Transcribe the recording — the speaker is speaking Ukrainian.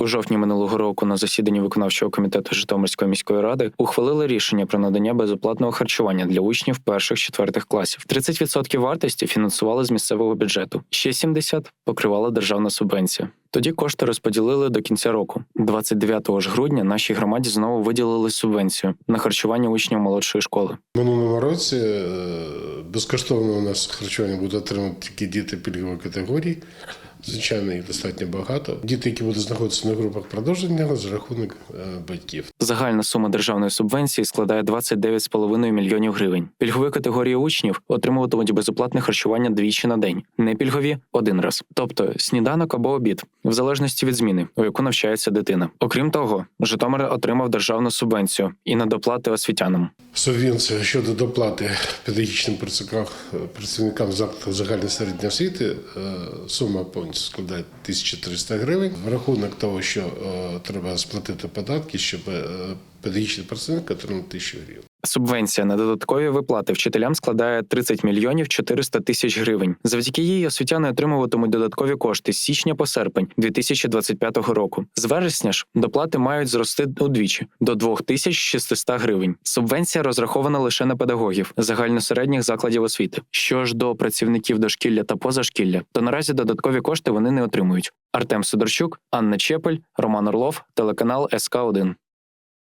У жовтні минулого року на засіданні виконавчого комітету Житомирської міської ради ухвалили рішення про надання безоплатного харчування для учнів перших четвертих класів. 30% вартості фінансували з місцевого бюджету, ще 70% покривала державна субвенція. Тоді кошти розподілили до кінця року. 29 ж грудня нашій громаді знову виділили субвенцію на харчування учнів молодшої школи. В минулому році е, безкоштовно у нас харчування буде отримати тільки діти пільгової категорії. Звичайно, їх достатньо багато. Діти, які будуть знаходитися на групах продовження за рахунок е, батьків. Загальна сума державної субвенції складає 29,5 мільйонів гривень. Пільгові категорії учнів отримуватимуть безоплатне харчування двічі на день, не пільгові один раз, тобто сніданок або обід, в залежності від зміни, у яку навчається дитина. Окрім того, Житомир отримав державну субвенцію і на доплати освітянам. Субвенція щодо доплати педагогічним працівникам, закладів загальної середньої освіти е, сума повністю складає 1300 гривень. В рахунок того, що е, треба сплатити податки, щоб е, педагогічний працівник отримав 1000 гривень. Субвенція на додаткові виплати вчителям складає 30 мільйонів 400 тисяч гривень. Завдяки їй освітяни отримуватимуть додаткові кошти з січня по серпень 2025 року. З вересня ж доплати мають зрости удвічі до 2600 гривень. Субвенція розрахована лише на педагогів загальносередніх закладів освіти. Що ж до працівників дошкілля та позашкілля, то наразі додаткові кошти вони не отримують. Артем Сидорчук, Анна Чепель, Роман Орлов, телеканал СК 1